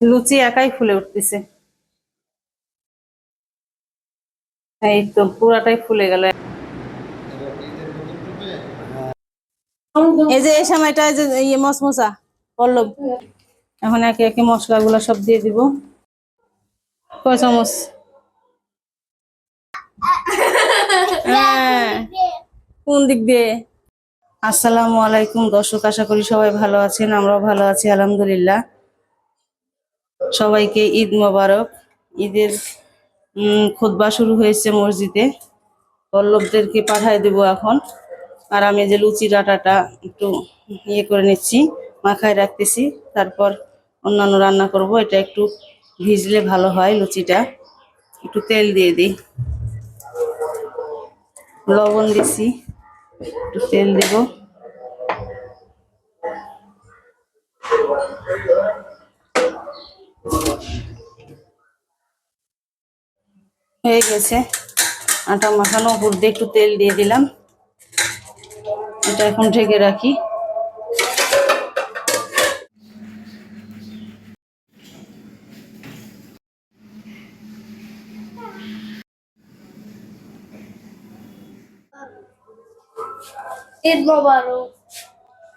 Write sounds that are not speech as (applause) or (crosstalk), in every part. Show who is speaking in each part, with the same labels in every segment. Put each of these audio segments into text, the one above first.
Speaker 1: লুচি একাই ফুলে উঠতেছে। এই তো পুরাটাই ফুলে গেল। এই যে এই সময়টা এই যে ইয়ে মশমশা পল্লব। এখন একে একে মশলাগুলো সব দিয়ে দিব। কয় চামচ? হ্যাঁ কোন দিক দিয়ে? আসসালামু আলাইকুম, দর্শক, আশা করি সবাই ভালো আছেন, আমরাও ভালো আছি, আলহামদুলিল্লাহ। সবাইকে ঈদ মোবারক। ঈদের খুতবা শুরু হয়েছে মসজিদে। পল্লবদেরকে পাঠায় দেব এখন। আর আমি যে লুচি ডাটাটা একটু ইয়ে করে নিচ্ছি, মাখায় রাখতেছি। তারপর অন্যান্য রান্না করব, এটা একটু ভিজলে ভালো হয় লুচিটা। একটু তেল দিয়ে দিই। লবণ দিছি, একটু তেল দেব। হয়ে গেছে। আটা মাখানো, উপর দিয়ে একটু তেল দিয়ে দিলাম। এটা এখন ঢেকে রাখি।
Speaker 2: ঈদ মোবারক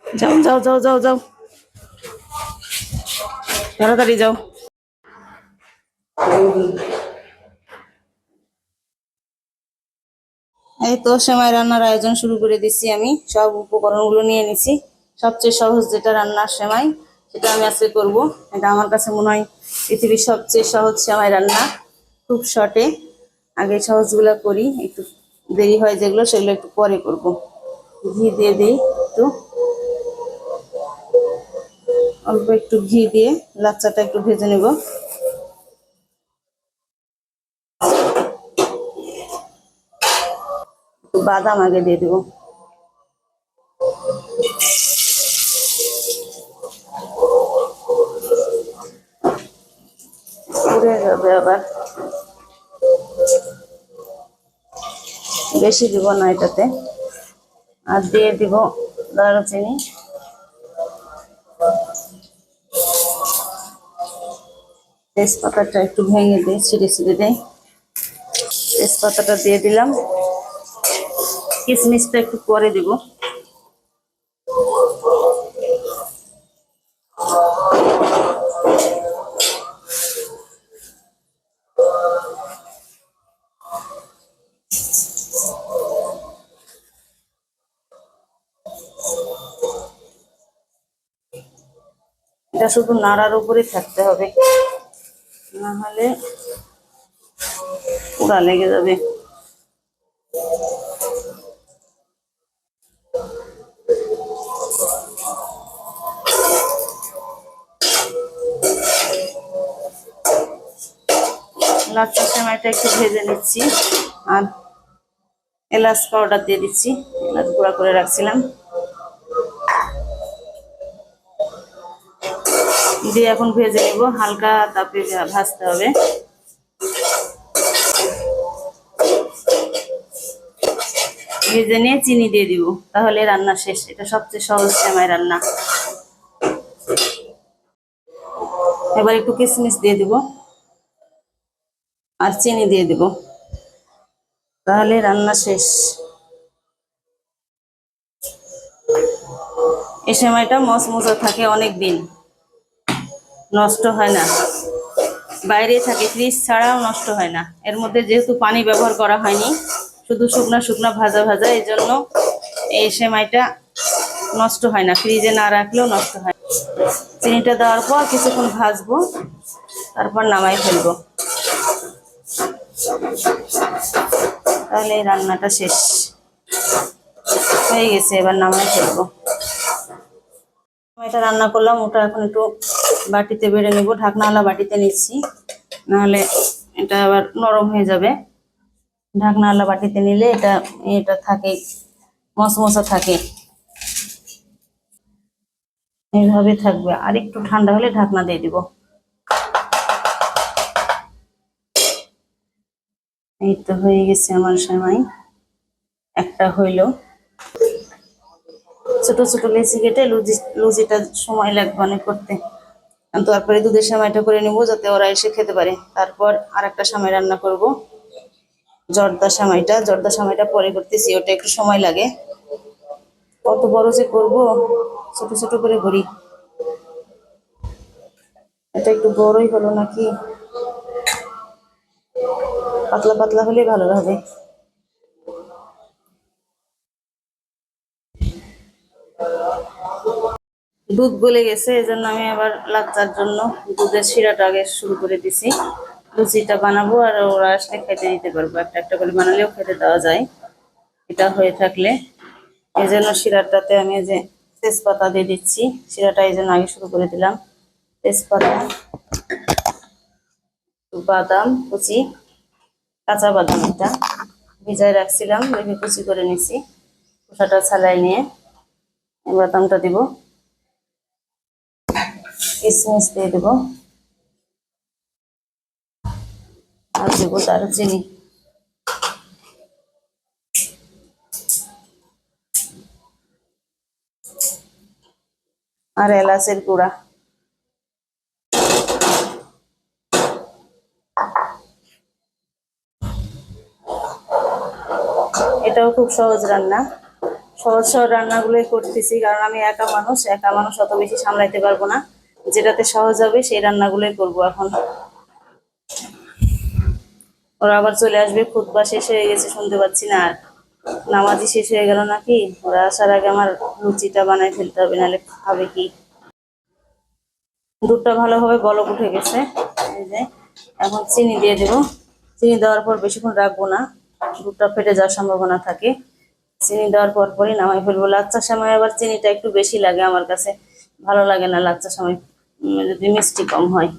Speaker 1: যাও যাও যাও যাও যাও। তাড়াতাড়ি যাও। এই তো সেমাই রান্নার আয়োজন শুরু করে দিচ্ছি আমি। সব উপকরণগুলো নিয়ে নিছি। সবচেয়ে সহজ যেটা রান্নার সেমাই, সেটা আমি আজকে করব। এটা আমার কাছে মনে হয় পৃথিবীর সবচেয়ে সহজ সেমাই রান্না। খুব শর্টে। আগে সহজগুলো করি, একটু দেরি হয় যেগুলো, সেগুলো একটু পরে করব। ঘি দিয়ে দিই একটু। অল্প একটু ঘি দিয়ে লাচ্চাটা একটু ভেজে নেব। বাদাম আগে দিয়ে দেবো। যাবে আবার। বেশি দিব না এটাতে। আর দিয়ে দিব দারুচিনি। তেজপাতাটা একটু ভেঙে দিই ছিঁড়ে ছিঁড়ে দিই। তেজপাতাটা দিয়ে দিলাম। কিশমিশটা একটু পরে দিব। শুধু নাড়ার উপরে থাকতে হবে। না হলে পুরা লেগে যাবে। লাচ্ছা সেমাইটা একটু ভেজে নিচ্ছি, আর এলাচ পাউডার দিয়ে দিচ্ছি। এলাচ গুঁড়া করে রাখছিলাম। দিয়ে এখন ভেজে নেব, হালকা তাপে ভাজতে হবে। ভেজে নিয়ে চিনি দিয়ে দিব, তাহলে রান্না শেষ। এটা সবচেয়ে সহজ সেমাই রান্না। এবার একটু কিশমিশ দিয়ে দিব, আর চিনি দিয়ে দিব, তাহলে রান্না শেষ। এই সময়টা মচমচা থাকে অনেক দিন নষ্ট হয় না। বাইরে থাকে ফ্রিজ ছাড়াও নষ্ট হয় না। এর মধ্যে যেহেতু পানি ব্যবহার করা হয়নি, শুধু শুকনো শুকনো ভাজা ভাজা এই জন্য এই সেমাইটা নষ্ট হয় না। ফ্রিজে না রাখলেও নষ্ট হয়। চিনিটা দেওয়ার পর কিছুক্ষণ ভাজবো, তারপর নামাই ফেলব। তাহলে এই রান্নাটা শেষ। হয়ে গেছে, এবার নামাই ফেলব। এটা রান্না করলাম, ওটা এখন একটু বাটিতে বেড়ে নেব, ঢাকনাওয়ালা বাটিতে নিচ্ছি। নাহলে এটা আবার নরম হয়ে যাবে। ঢাকনাওয়ালা বাটিতে নিলে এটা এটা থাকে, মশমশা থাকে। এইভাবে থাকবে। আর একটু ঠান্ডা হলে ঢাকনা দিয়ে দিব। এই তো হয়ে গেছে আমার সেমাই। একটা হইল। ছোট ছোট লেচি কেটে লুচি লুচিটা সময় লাগবে অনেক করতে। তারপরে দুধের সেমাইটা করে নেব যাতে ওরা এসে খেতে পারে। তারপর আর একটা সেমাই রান্না করব। জর্দা সেমাইটা জর্দা সেমাইটা পরে করতেছি, ওটা একটু সময় লাগে। কত বড় যে করব, ছোট ছোট করে করি। এটা একটু বড়ই হলো নাকি? পাতলা পাতলা হলে ভালো হবে। দুধ গলে গেছে, এজন্য আমি আবার লাচ্চার জন্য দুধের শিরাটা আগে শুরু করে দিছি। লুচিটা বানাবো আর ওরা আসলে খেতে দিতে পারব। একটা একটা করে বানালেও খেতে দেওয়া যায় এটা হয়ে থাকলে। এই জন্য শিরাটাতে আমি যে তেজপাতা দিয়ে দিচ্ছি। শিরাটা এই জন্য আগে শুরু করে দিলাম। তেজপাতা, বাদাম, কুচি, কাঁচা বাদাম এটা ভিজায় রাখছিলাম, রেখে কুচি করে নিছি। খোসাটা ছালাই নিয়ে বাদামটা দিব। কিশমিশ দিয়ে দেবো। আর দেবো দারুচিনি আর এলাচের গুঁড়া। এটাও খুব সহজ রান্না। সহজ সহজ রান্নাগুলোই করতেছি, কারণ আমি একা মানুষ একা মানুষ অত বেশি সামলাইতে পারব না। যেটাতে সহজ হবে সেই রান্নাগুলোই করব এখন। ওরা আবার চলে আসবে খুদবা শেষ হয়ে গেছে, শুনতে পাচ্ছি না আর। নামাজি শেষ হয়ে গেল নাকি? ওরা আসার আগে আমার লুচিটা বানাই ফেলতে হবে, নাহলে খাবে কি? দুধটা ভালোভাবে বলক উঠে গেছে। এই যে, এখন চিনি দিয়ে দেবো। চিনি দেওয়ার পর বেশিক্ষণ রাখব না, দুধটা ফেটে যাওয়ার সম্ভাবনা থাকে। চিনি দেওয়ার পর পরই নামাই ফেলব। লাচ্চার সময় আবার চিনিটা একটু বেশি লাগে আমার কাছে। ভালো লাগে না লাচ্চার সময় যদি মিষ্টি কম হয়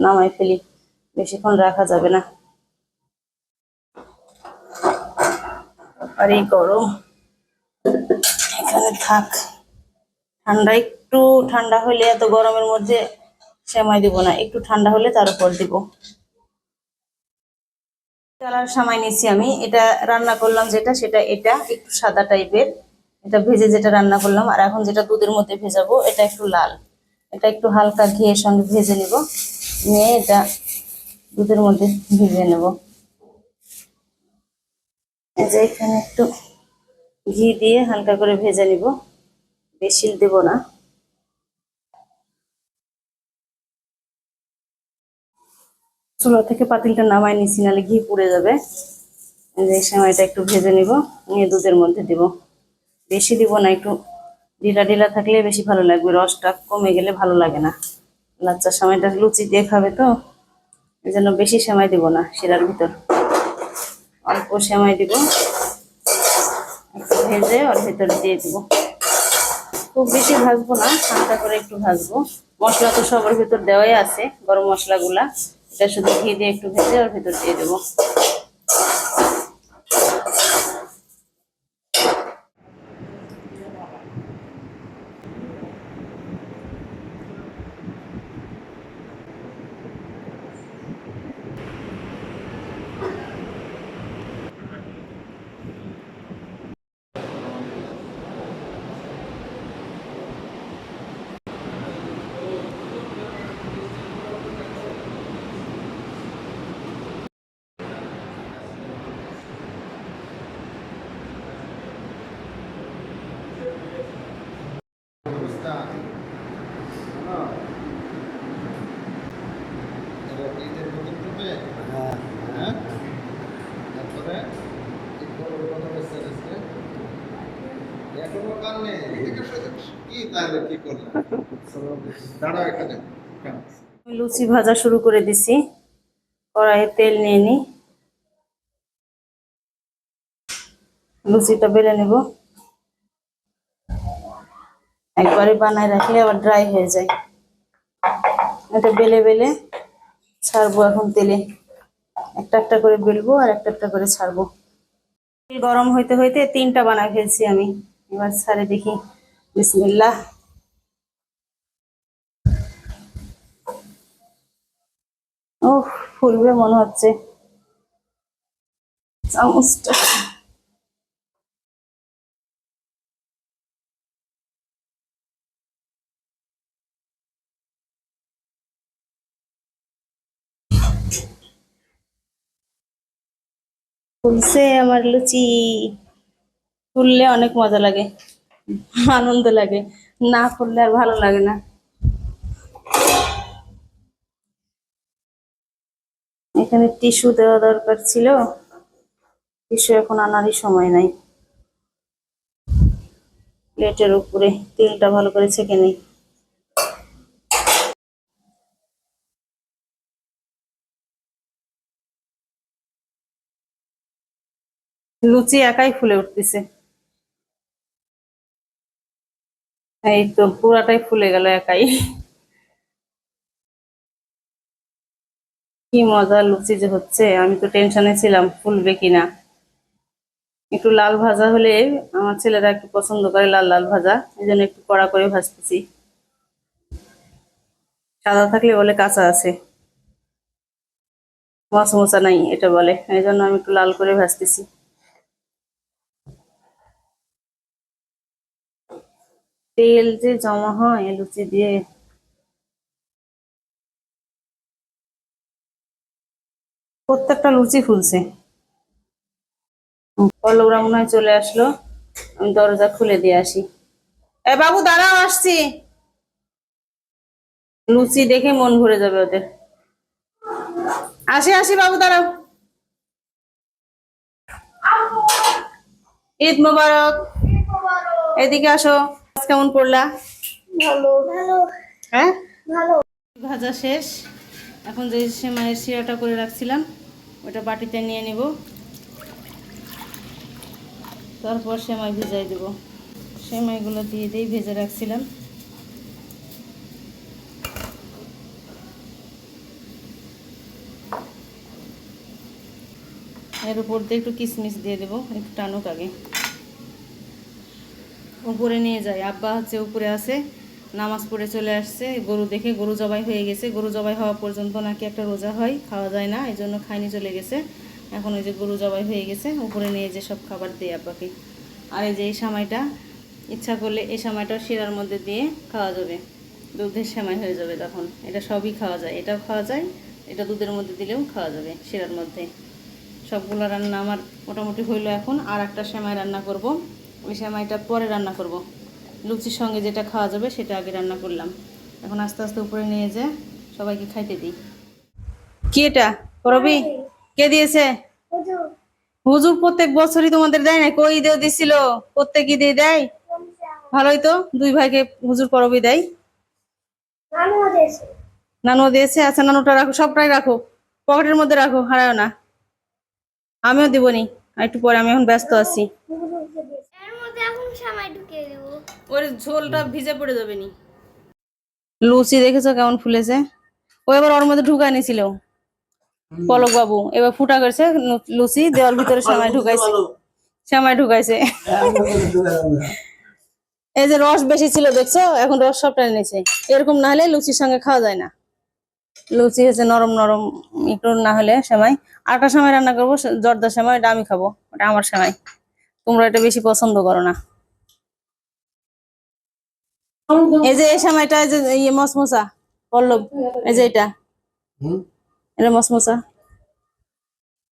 Speaker 1: নামাই ফেলি। বেশিক্ষণ রাখা যাবে না। আর এই গরম। এখানে থাক। ঠান্ডা, একটু ঠান্ডা হলে এত গরমের মধ্যে সেমাই দিব না। একটু ঠান্ডা হলে তার উপর দিব। কালার সামাই নিচ্ছি আমি। এটা রান্না করলাম যেটা, সেটা এটা, একটু সাদা টাইপের এটা ভেজে যেটা রান্না করলাম। আর এখন যেটা দুধের মধ্যে ভেজাবো, এটা একটু লাল। এটা একটু হালকা ঘিয়ের সঙ্গে ভেজে নিব। নিয়ে এটা দুধের মধ্যে ভিজিয়ে নেব। এই যে এখানে একটু ঘি দিয়ে হালকা করে ভেজে নিব। বেশি দেব না। চুলা থেকে পাতিলটা নামাই নিছি, নাহলে ঘি পুড়ে যাবে। এই সময়টা একটু ভেজে নিব, নিয়ে দুধের মধ্যে দিব। বেশি দিব না, একটু ঢিলা ঢিলা থাকলে বেশি ভালো লাগবে, রসটা কমে গেলে ভালো লাগে না। লাচ্চার সময়টা লুচি দিয়ে খাবে তো এই জন্য বেশি সময় দিব না শিরার ভিতর। অল্প সময় দিব ভেজে ওর ভেতর দিয়ে দিব। খুব বেশি ভাজবো না ঠান্ডা করে একটু ভাজবো। মশলা তো সবার ভেতর দেওয়াই আছে, গরম মশলাগুলা। এটা শুধু ঘি দিয়ে একটু ভেজে ওর ভেতর দিয়ে দেবো
Speaker 3: হ্যাঁ তারপরে এই বড় কথা বলছে আজকে এখনও কান নেই এদিকে শুধু কি তাহলে কি করলাম দাঁড়াও এখানে কেন?
Speaker 1: আমি লুচি ভাজা শুরু করে দিছি। কড়াইয়ে তেল নিয়ে নি। লুচিটা বেলে নেব। একবারে বানায় রাখলে আবার ড্রাই হয়ে যায়। এটা বেলে বেলে ছাড়বো এখন তেলে। একটা একটা করে বেলবো আর একটা একটা করে ছাড়বো। গরম হইতে হইতে তিনটা বানায় ফেলছি আমি। এবার ছাড়ে দেখি। বিসমিল্লাহ। ও ফুলবে মনে হচ্ছে। ফুলছে আমার লুচি। ফুললে অনেক মজা লাগে। আনন্দ লাগে। না ফুললে আর ভালো লাগে না। এখানে টিস্যু দেওয়া দরকার ছিল। টিস্যু এখন আনারই সময় নাই। প্লেটের উপরে তেলটা ভালো করে ছেঁকে নেই। লুচি একাই ফুলে উঠতেছে। এই তো পুরাটাই ফুলে গেল একাই। কি মজা লুচি যে হচ্ছে, আমি তো টেনশনে ছিলাম ফুলবে কিনা। একটু লাল ভাজা হলে আমার ছেলেরা একটু পছন্দ করে লাল লাল ভাজা, এই জন্য একটু কড়া করে ভাজতেছি। সাদা থাকলে বলে কাঁচা আছে। মশমশা নাই, এটা বলে, এই জন্য আমি একটু লাল করে ভাজতেছি। তেল যে জমা হয় লুচি দিয়ে। প্রত্যেকটা লুচি ফুলছে। পল্লবরা মনে হয় চলে আসলো। আমি দরজা খুলে দিয়ে আসি। এ বাবু, দাঁড়াও, আসছি। লুচি দেখে মন ভরে যাবে ওদের। আসি আসি বাবু, দাঁড়াও। ঈদ মোবারক। এদিকে আসো। কেমন পড়লা
Speaker 2: ভালো। ভালো।
Speaker 1: হ্যাঁ?
Speaker 2: ভালো।
Speaker 1: ভাজা শেষ। এখন যে সেমাইয়ের শিরাটা করে রাখছিলাম ওটা বাটিতে নিয়ে নিব। তারপর সেমাই ভিজাই দেব। সেমাইগুলো দিয়ে দিয়ে ভেজে রাখছিলাম। এর উপর দিয়ে একটু কিশমিশ দিয়ে দেবো একটু টানুক আগে। উপরে নিয়ে যায়। আব্বা হচ্ছে উপরে আছে, নামাজ পড়ে চলে আসছে। গরু দেখে গরু জবাই হয়ে গেছে। গরু জবাই হওয়া পর্যন্ত নাকি একটা রোজা হয়, খাওয়া যায় না এই জন্য খাইনি চলে গেছে। এখন ওই যে গরু জবাই হয়ে গেছে, উপরে নিয়ে যে সব খাবার দিয়ে আব্বাকে। আর এই যে এই সময়টা ইচ্ছা করলে এই সময়টাও শিরার মধ্যে দিয়ে খাওয়া যাবে। দুধের সেমাই হয়ে যাবে তখন। এটা সবই খাওয়া যায়। এটাও খাওয়া যায়, এটা দুধের মধ্যে দিলেও খাওয়া যাবে শিরার মধ্যে। সবগুলো রান্না আমার মোটামুটি হইল এখন। আর একটা সেমাই রান্না করব। ওই সেমাইটা পরে রান্না করব। লুচির সঙ্গে যেটা খাওয়া যাবে সেটা আগে রান্না করলাম। এখন আস্তে আস্তে উপরে নিয়ে যে সবাইকে খাইতে দিই। কি এটা? করবি কে দিয়েছে?
Speaker 2: হুজুর
Speaker 1: প্রত্যেক বছরই তোমাদের দেয় না কই ঈদেও দিছিল? প্রত্যেক ঈদে দেয়? ভালোই তো দুই ভাইকে হুজুর করবি দেয়।
Speaker 2: নানু
Speaker 1: দিয়েছে। আচ্ছা নানুটা রাখো সবটাই রাখো। পকেটের মধ্যে রাখো হারাও না। আমিও দিবনি আর একটু পরে আমি এখন ব্যস্ত আছি।
Speaker 2: সময় ঢুকিয়ে দেবো।
Speaker 1: ওর ঝোলটা ভিজে পড়ে যাবে নি। লুচি দেখেছ কেমন ফুলেছে? ও এবার ওর মধ্যে ঢুকায় নিছিল পলক বাবু এবার ফুটা করছে লুচি দেওয়ার ভিতরে সময় ঢুকাইছে। সময় ঢুকাইছে। এই যে রস বেশি ছিল দেখছ? এখন রস সবটা নিয়েছে এরকম না হলে লুচির সঙ্গে খাওয়া যায় না। লুচি হচ্ছে নরম নরম একটু না হলে সেমাই আটা সময় রান্না করব জর্দার সময় এটা আমি খাব ওটা আমার সেমাই তোমরা এটা বেশি পছন্দ করো না। এই যে এই সময়টা এই যে ইয়ে মসমসা পল্লব এই যে এটা।
Speaker 3: হুম?
Speaker 1: এটা মসমসা।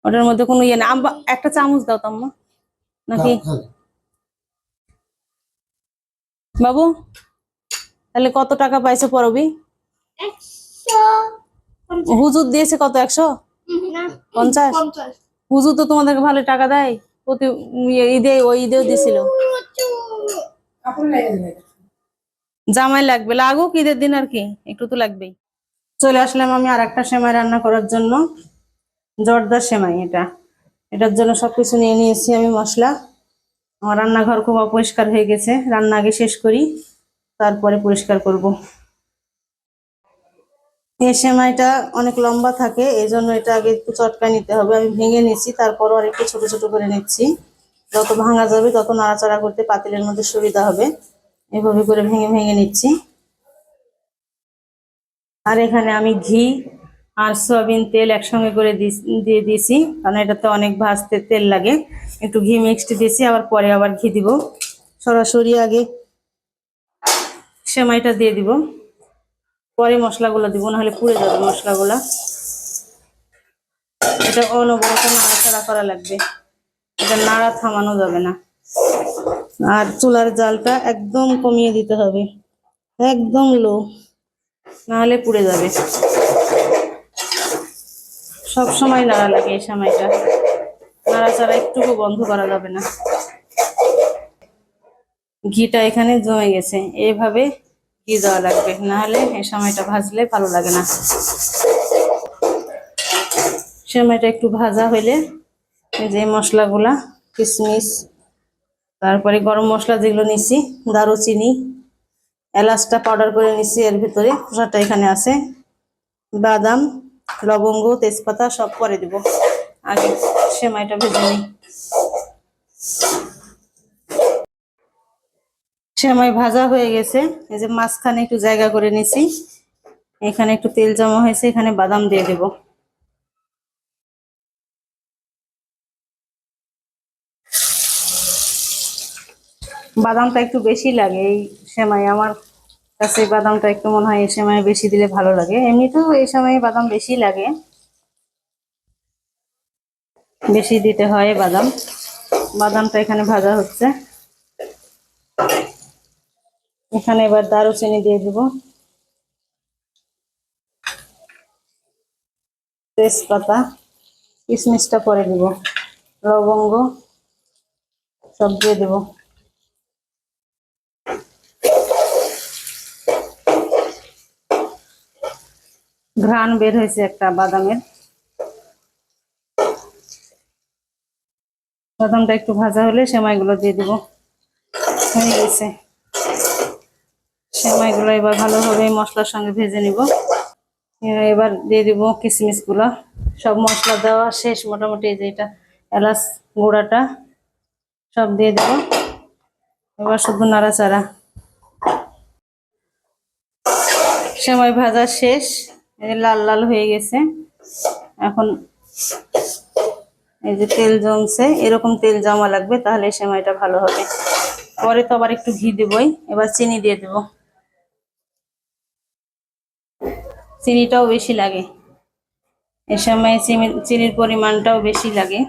Speaker 1: ওটার মধ্যে কোনো ইয়ে না। একটা চামচ দাও তো আম্মা। নাকি? বাবু তাহলে কত টাকা পাইছো পরবি? হুজুর দিয়েছে কত একশো? পঞ্চাশ? হুজুর তো তোমাদেরকে ভালো টাকা দেয়। প্রতি ইয়ে ঈদে ওই ঈদেও দিছিল। জামাই লাগবে, লাগুক ঈদের দিন আর কি, একটু তো লাগবেই। চলে আসলাম আমি আর একটা সেমাই রান্না করার জন্য জর্দার সেমাই এটা। এটার জন্য সবকিছু নিয়ে নিয়েছি আমি মশলা। আমার রান্নাঘর খুব অপরিষ্কার হয়ে গেছে, রান্না আগে শেষ করি, তারপরে পরিষ্কার করব। এই সেমাইটা অনেক লম্বা থাকে এই জন্য এটা আগে একটু চটকায় নিতে হবে। আমি ভেঙে নিচ্ছি তারপরও আর একটু ছোট ছোট করে নিচ্ছি। যত ভাঙা যাবে, তত নাড়াচাড়া করতে পাতিলের মধ্যে সুবিধা হবে। এভাবে করে ভেঙে ভেঙে নিচ্ছি। আর এখানে আমি ঘি আর সয়াবিন তেল একসঙ্গে করে দিয়ে দিয়েছি, কারণ এটাতে অনেক ভাজতে তেল লাগে। একটু ঘি মিক্সড দিয়েছি, আবার পরে আবার ঘি দিব। সরাসরি আগে সেমাইটা দিয়ে দিব। পরে মশলাগুলো দিব, নাহলে পুড়ে যাবে মশলাগুলা। এটা অনবরত নাড়াচাড়া করা লাগবে। এটা নাড়া থামানো যাবে না। আর চুলার জালটা একদম কমিয়ে দিতে হবে। একদম লো নাহলে পুড়ে যাবে। সব সময় নাড়া লাগে এই সময়টা। নাড়াচাড়া একটুকু বন্ধ করা যাবে না। ঘিটা এখানে জমে গেছে। এইভাবে ঘি দেওয়া লাগবে। নাহলে এই সময়টা ভাজলে ভালো লাগে না। সময়টা একটু ভাজা হইলে যে মশলাগুলা কিশমিশ তারপরে গরম মশলা যেগুলো নিছি, দারুচিনি, এলাচটা পাউডার করে নিছি এর ভিতরে, খোসাটা এখানে আছে। বাদাম, লবঙ্গ, তেজপাতা সব পরে দিব। আগে সেমাইটা ভেজে নিই। সেমাই ভাজা হয়ে গেছে। এই যে মাঝখানে একটু জায়গা করে নিছি। এখানে একটু তেল জমা হয়েছে, এখানে বাদাম দিয়ে দেবো। বাদামটা একটু বেশি লাগে, এই সেমাই আমার কাছে বাদামটা একটু মনে হয় এই সময় বেশি দিলে ভালো লাগে। এমনিতেও এই সময় বাদাম বেশি লাগে। বেশি দিতে হয় বাদাম। বাদামটা এখানে ভাজা হচ্ছে। এখানে এবার দারুচিনি দিয়ে দিব। তেজপাতা, কিশমিশটা পরে দিব। লবঙ্গ সব দিয়ে দেবো। ঘ্রাণ বের হয়েছে একটা বাদামের। বাদামটা একটু ভাজা হলে সেমাইগুলো দিয়ে দিব। হয়ে গেছে। সেমাইগুলো এবার ভালোভাবে মশলার সঙ্গে ভেজে নিব। এবার দিয়ে দিব কিশমিশগুলো সব মশলা দেওয়া শেষ মোটামুটি এই যে এটা এলাচ গুঁড়াটা সব দিয়ে দেব। এবার শুধু নাড়াচাড়া। সেমাই ভাজা শেষ। লাল লাল হয়ে গেছে। এখন এই যে তেল জমছে, এরকম তেল জমা লাগবে, তাহলে সেমাইটা ভালো হবে। পরে তো আবার একটু ঘি দেবই, এবার চিনি দিয়ে দেব। চিনিটাও বেশি লাগে। এ সময় চিনি- চিনির পরিমাণটাও বেশি লাগে।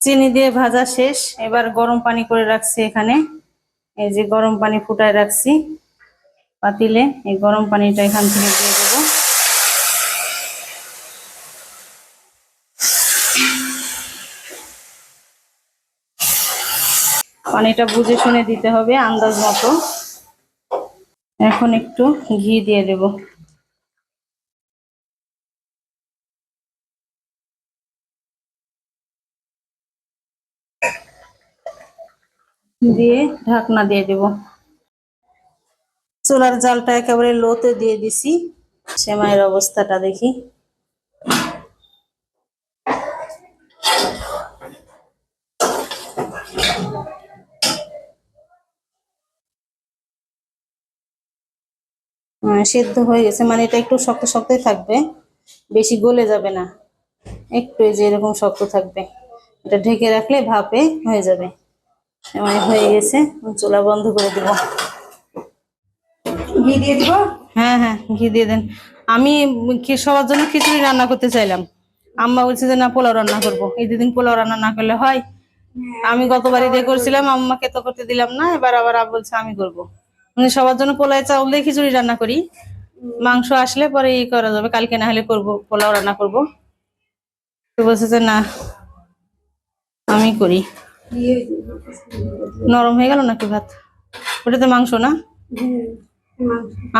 Speaker 1: চিনি দিয়ে ভাজা শেষ, এবার গরম পানি করে রাখছি এখানে। এই যে গরম পানি ফুটায় রাখছি পাতিলে, এই গরম পানিটা এখান থেকে দিয়ে দেবো। পানিটা বুঝে শুনে দিতে হবে আন্দাজ মতো। এখন একটু ঘি দিয়ে দেব। দিয়ে ঢাকনা দিয়ে দেব। চুলার জালটা একেবারে লোতে দিয়ে দিছি, সেমাইয়ের অবস্থাটা দেখি। সেদ্ধ হয়ে গেছে মানে এটা একটু শক্ত শক্তই থাকবে, বেশি গলে যাবে না। একটু যে এরকম শক্ত থাকবে, এটা ঢেকে রাখলে ভাপে হয়ে যাবে। সময় হয়ে গেছে চুলা বন্ধ করে দিব।
Speaker 2: ঘি দিয়ে দিব?
Speaker 1: হ্যাঁ হ্যাঁ ঘি দিয়ে দেন। আমি সবার জন্য খিচুড়ি রান্না করতে চাইলাম। আম্মা বলছে যে না পোলাও রান্না করব। এই দুদিন পোলাও রান্না না করলে হয়। আমি গতবারই দিয়ে করছিলাম আম্মাকে তো করতে দিলাম না এবার আবার আব্বা বলছে আমি করব। মানে সবার জন্য পোলাই চাউল দিয়ে খিচুড়ি রান্না করি। মাংস আসলে পরে ই করা যাবে কালকে না হলে করব পোলাও রান্না করব। বলছে যে না আমি করি। নরম হয়ে গেল নাকি ভাত? ওটাতে মাংস না?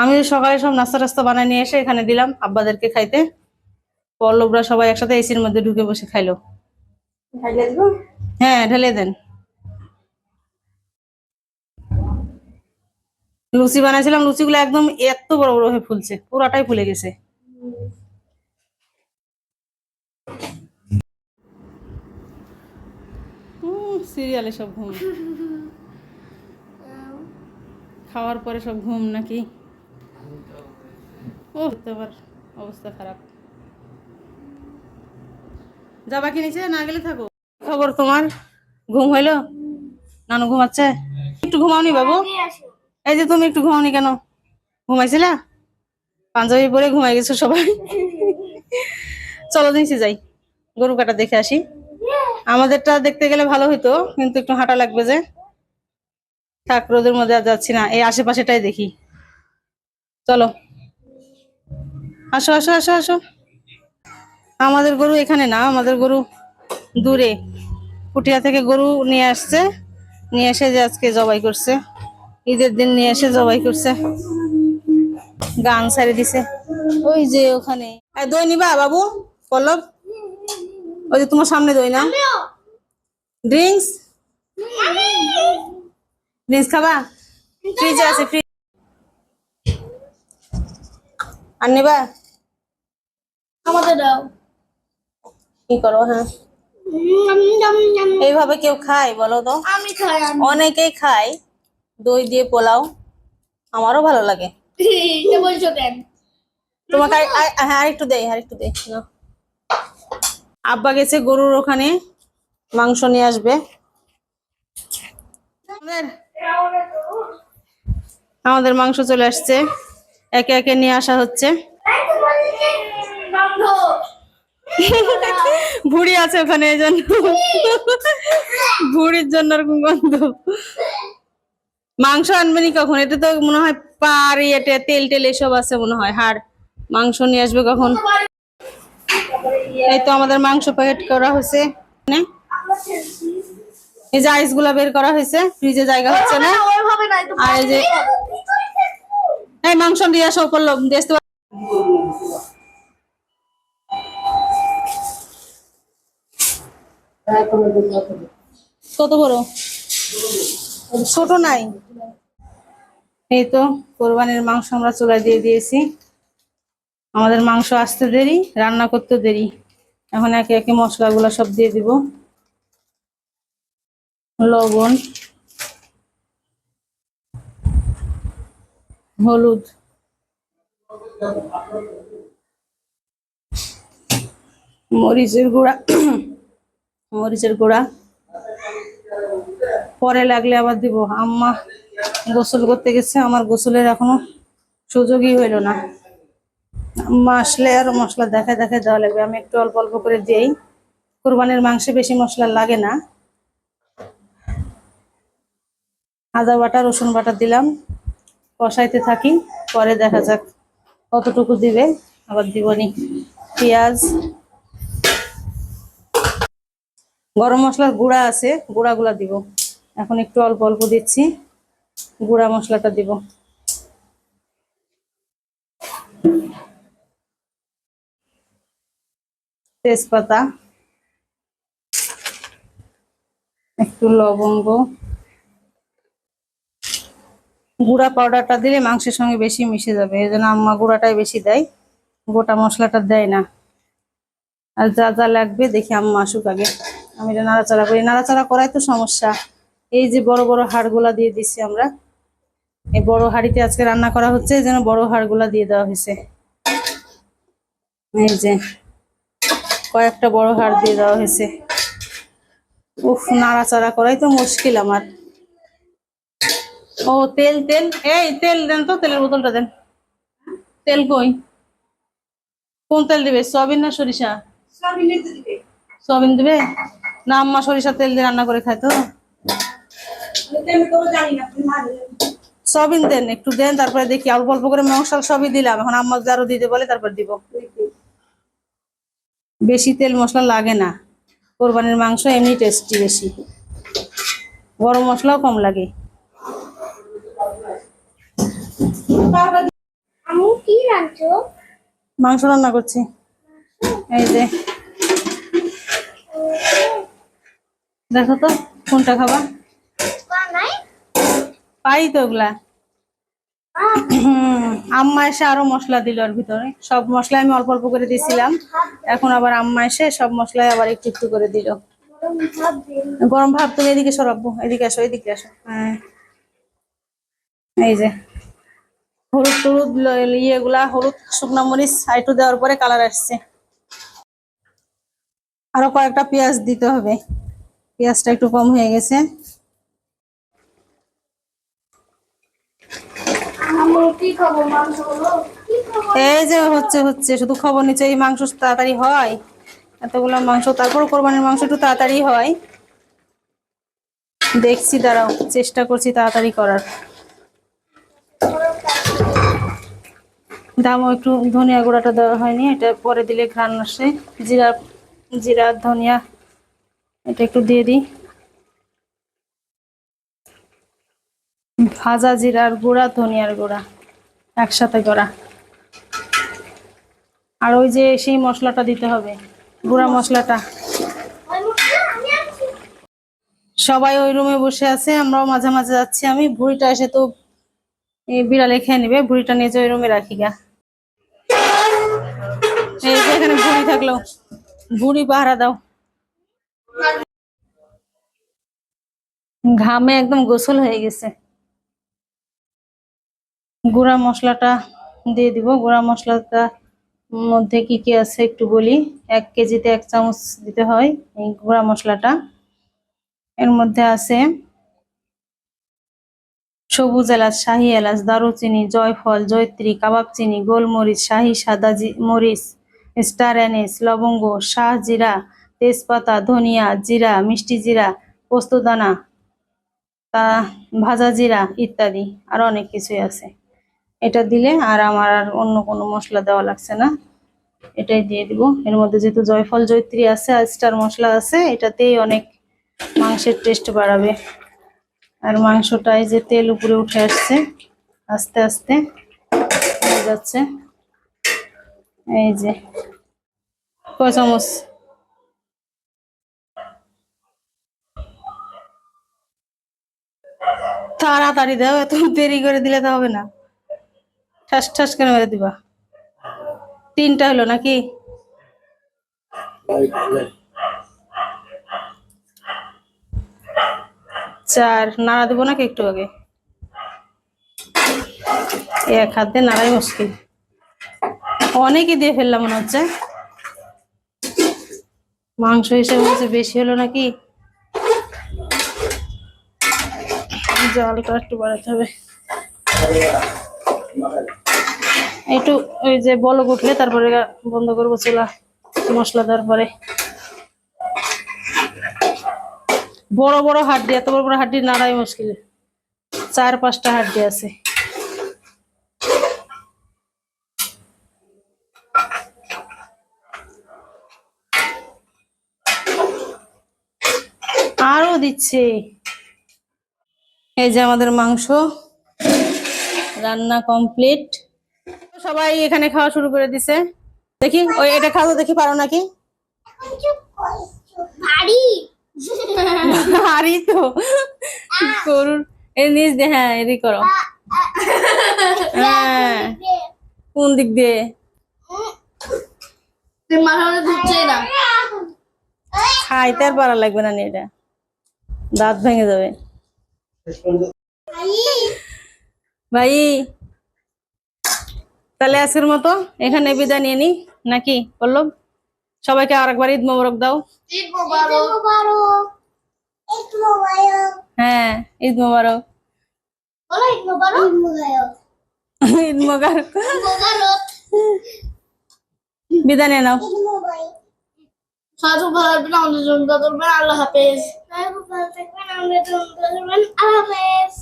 Speaker 1: আমি সকালে সব নাস্তা টাস্তা বানায় নিয়ে এসে এখানে দিলাম আব্বাদেরকে খাইতে। পল্লবরা সবাই একসাথে এসির মধ্যে ঢুকে বসে খাইলো। হ্যাঁ ঢেলে দেন। লুচি বানাইছিলাম লুচিগুলো একদম এত বড় বড় হয়ে ফুলছে পুরাটাই ফুলে গেছে। সিরিয়ালে সব ঘুম। খাওয়ার পরে সব ঘুম নাকি? ও তো আবার অবস্থা খারাপ। যাবা কি নিচে, না গেলে থাকো। খবর তোমার? ঘুম হইল? নানু ঘুমাচ্ছে? একটু ঘুমাওনি বাবু? এই যে তুমি একটু ঘুমাওনি কেন? ঘুমাইছিলা? পাঞ্জাবি পরে ঘুমাই গেছো সবাই। চলো নিচে যাই। গরু কাটা দেখে আসি। আমাদেরটা দেখতে গেলে ভালো হইতো, কিন্তু একটু হাঁটা লাগবে যে। থাক, রোদের মধ্যে আর যাচ্ছি না, এই আশেপাশেটাই দেখি। চলো। আসো আসো আসো আসো। আমাদের গরু এখানে না, আমাদের গরু দূরে। পুটিয়া থেকে গরু নিয়ে আসছে, নিয়ে এসে যে আজকে জবাই করছে। ঈদের দিন নিয়ে এসে জবাই করছে। গান সারি দিছে। ওই যে ওখানে। দই নিবা বাবু, পল্লব। ওই যে তোমার সামনে দই না? ড্রিঙ্কস ড্রিঙ্কস খাবা? ফ্রিজে আছে ফ্রিজ আর নেবা?
Speaker 2: আমাদের দাও।
Speaker 1: কি করো হ্যাঁ? এইভাবে কেউ খায় বলো তো?
Speaker 2: আমি খাই
Speaker 1: অনেকেই খায় দই দিয়ে পোলাও। আমারও ভালো লাগে। (laughs)
Speaker 2: বলছো কেন?
Speaker 1: তোমাকে হ্যাঁ আরেকটু দেই আরেকটু দেয় নাও। আব্বা গেছে গরুর ওখানে মাংস নিয়ে আসবে। আমাদের। মাংস চলে আসছে। একে একে নিয়ে আসা হচ্ছে। ভুড়ি আছে ওখানে এই জন্য। ভুড়ির জন্য ওরকম গন্ধ। মাংস আনবেনি কখন? এটা তো মনে হয় পার ইয়েতে তেল টেল এসব আছে মনে হয়। হাড় মাংস নিয়ে আসবে কখন? এই তো আমাদের মাংস প্যাকেট করা হয়েছে। এই যে আইসগুলা বের করা হয়েছে ফ্রিজে জায়গা হচ্ছে না। আর এই যে এই মাংস দিয়ে আসো করল পার- কত বড়? ছোট নাই। এই তো কোরবানির মাংস আমরা চুলায় দিয়ে দিয়েছি। আমাদের মাংস আসতে দেরি, রান্না করতে দেরি। এখন একে একে মশলাগুলো সব দিয়ে দিব। লবণ, হলুদ। মরিচের গুঁড়া মরিচের গুঁড়া। পরে লাগলে আবার দিব। আম্মা গোসল করতে গেছে, আমার গোসলের এখনও সুযোগই হইল না। আসলে আর মশলা দেখা দেখা দেওয়া লাগবে। আমি একটু অল্প অল্প করে দিই। কোরবানির মাংসে বেশি মশলা লাগে না। আদা বাটা, রসুন বাটা দিলাম। কষাইতে থাকি। পরে দেখা যাক কতটুকু দিবে। আবার দিবনি পেঁয়াজ। গরম মশলার গুঁড়া আছে। গুঁড়াগুলা দিব। এখন একটু অল্প অল্প দিচ্ছি। গুঁড়া মশলাটা দিব। তেজপাতা, একটু লবঙ্গ, গুঁড়া পাউডারটা দিলে মাংসের সঙ্গে বেশি মিশে যাবে, এই জন্য আম্মা গুঁড়াটাই বেশি দেয়, গোটা মশলাটা দেয় না। আর যা যা লাগবে দেখি আম্মা আসুক আগে, আমি এটা নাড়াচাড়া করি। নাড়াচাড়া করাই তো সমস্যা, এই যে বড় বড় হাড়গুলা দিয়ে দিচ্ছি আমরা, এই বড় হাড়িতে আজকে রান্না করা হচ্ছে জন্য বড় হাড়গুলা দিয়ে দেওয়া হয়েছে। এই যে কয়েকটা বড় হাড় দিয়ে দেওয়া হয়েছে। উফ নাড়াচাড়া করাই তো মুশকিল আমার। ও তেল তেল। এই তেল দেন তো তেলের বোতলটা দেন। তেল কই? কোন তেল দিবে? সয়াবিন না সরিষা? সয়াবিন দিবে। না আম্মা সরিষা তেল দিয়ে রান্না করে খায় তো। সয়াবিন দেন একটু দেন তারপরে দেখি। অল্প অল্প করে মশলা সবই দিলাম। এখন আম্মা আরও দিতে বলে তারপর দিব। বেশি তেল মশলা লাগে না। কোরবানির মাংস এমনি টেস্টি বেশি। গরম মশলাও কম লাগে। মাংস রান্না করছি। এই যে। দেখো তো কোনটা খাবা? পাই তো ওগুলা। (coughs) আম্মা এসে আরও মশলা দিল ওর ভিতরে। সব মশলা আমি অল্প অল্প করে দিয়েছিলাম। এখন আবার আম্মা এসে সব মশলাই আবার একটু একটু করে দিল। গরম ভাব, তুমি এদিকে সরাবো এদিকে আসো এদিকে আসো হ্যাঁ। এই যে, হলুদ টলুদ ইয়েগুলা, হলুদ, শুকনো মরিচ একটু দেওয়ার পরে কালার আসছে। আরও কয়েকটা পেঁয়াজ দিতে হবে। পেঁয়াজটা একটু কম হয়ে গেছে
Speaker 2: আম্মু কি খাব মাংস হলো কি খাব
Speaker 1: এই যে হচ্ছে হচ্ছে। শুধু খবর নিচ্ছে, এই মাংস তাড়াতাড়ি হয়। এতগুলো মাংস তারপর কোরবানির মাংস একটু তাড়াতাড়ি হয়। দেখছি, দাঁড়াও, চেষ্টা করছি তাড়াতাড়ি করার। দামও একটু ধনিয়া গুঁড়াটা দেওয়া হয়নি, এটা পরে দিলে ঘ্রাণ আসে। জিরা জিরা, ধনিয়া, এটা একটু দিয়ে দিই। ভাজা জিরার গুঁড়া, ধনিয়ার গুঁড়া একসাথে করা। আর ওই যে সেই মশলাটা দিতে হবে, গুঁড়া মশলাটা। সবাই ওই রুমে বসে আছে, আমরাও মাঝে মাঝে যাচ্ছি। আমি ভুড়িটা এসে তো বিড়ালে খেয়ে নেবে, ভুড়িটা নিয়ে যে ওই রুমে রাখি গা। এই যে এখানে ভুড়ি থাকল। ভুড়ি পাহারা দাও। ঘামে একদম গোসল হয়ে গেছে। গুঁড়া মশলাটা দিয়ে দিব। গুঁড়া মশলাটা মধ্যে কি কি আছে একটু বলি। এক কেজিতে এক চামচ দিতে হয় এই গুঁড়া মশলাটা। এর মধ্যে আছে সবুজ এলাচ, শাহি এলাচ, দারুচিনি, জয়ফল, জয়ত্রী, কাবাব চিনি, গোলমরিচ, শাহি, সাদা মরিচ, স্টার অ্যানিস, লবঙ্গ, শাহ জিরা, তেজপাতা, ধনিয়া জিরা, মিষ্টি জিরা পোস্তদানা তা ভাজা জিরা ইত্যাদি। আর অনেক কিছুই আছে। এটা দিলে আর আমার আর অন্য কোনো মশলা দেওয়া লাগছে না। এটাই দিয়ে দিব। এর মধ্যে যেহেতু জয়ফল জয়ত্রী আছে আর স্টার মশলা আছে, এটাতেই অনেক মাংসের টেস্ট বাড়াবে। আর মাংসটাই যে তেল উপরে উঠে আসছে, আস্তে আস্তে হয়ে যাচ্ছে। এই যে কয় চামচ? তাড়াতাড়ি দাও, এত দেরি করে দিলে তো হবে না। ঠাস ঠাস করে মেরে দিবা। তিনটা হলো নাকি? চার নাড়া দেবো নাকি একটু আগে? এক হাত দিয়ে নাড়াই মুশকিল। অনেকই দিয়ে ফেললাম মনে হচ্ছে। মাংস হিসেবে হচ্ছে বেশি হলো নাকি? জলটা একটু বাড়াতে হবে। একটু ওই যে বলক উঠলে তারপরে বন্ধ করব চুলা, মশলা দেওয়ার পরে বড় বড় হাড্ডি, এত বড় বড় হাড্ডি নাড়াই মুশকিল। চার পাঁচটা হাড্ডি আছে। আরও দিচ্ছে। এই যে আমাদের মাংস। রান্না কমপ্লিট। সবাই এখানে খাওয়া শুরু করে দিছে। দেখি ওই এটা খাওয়া দেখি পারো নাকি?
Speaker 2: ভারী (laughs)
Speaker 1: তো। করুন এই নিচ দিয়ে হ্যাঁ এদি করো। হ্যাঁ। কোন দিক দিয়ে? খাইতে আর পারা লাগবে না নি এটা। দাঁত ভেঙে যাবে। ভাই তাহলে আজকের মতো এখানে বিদায় নিয়ে নি। নাকি পল্লব সবাইকে আরেকবার ঈদ মোবারক দাও।
Speaker 2: ঈদ মোবারক। ঈদ মোবারক।
Speaker 1: হ্যাঁ ঈদ মোবারক।
Speaker 2: ঈদ মোবারক। ঈদ মোবারক।
Speaker 1: ঈদ মোবারক।
Speaker 2: মোবারক।
Speaker 1: বিদায় নিয়ে নাও।
Speaker 2: সাধু ভালো থাকবেন আমাদের জন্য আল্লাহ হাফেজ। সাধু ভালো থাকবেন আমাদের জন্য আল্লাহ হাফেজ।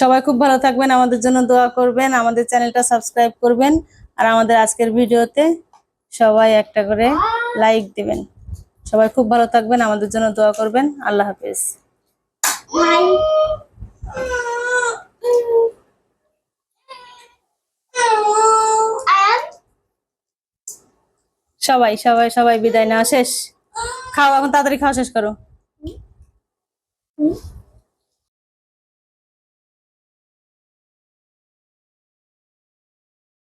Speaker 1: সবাই খুব ভালো থাকবেন, আমাদের জন্য দোয়া করবেন, আমাদের চ্যানেলটা সাবস্ক্রাইব করবেন, আর আমাদের আজকের ভিডিওতে সবাই একটা করে লাইক দিবেন। সবাই খুব ভালো থাকবেন, আমাদের জন্য দোয়া করবেন, আল্লাহ হাফেজ। সবাই সবাই সবাই বিদায় নেওয়া শেষ। খাও, এখন তাড়াতাড়ি খাওয়া শেষ করো।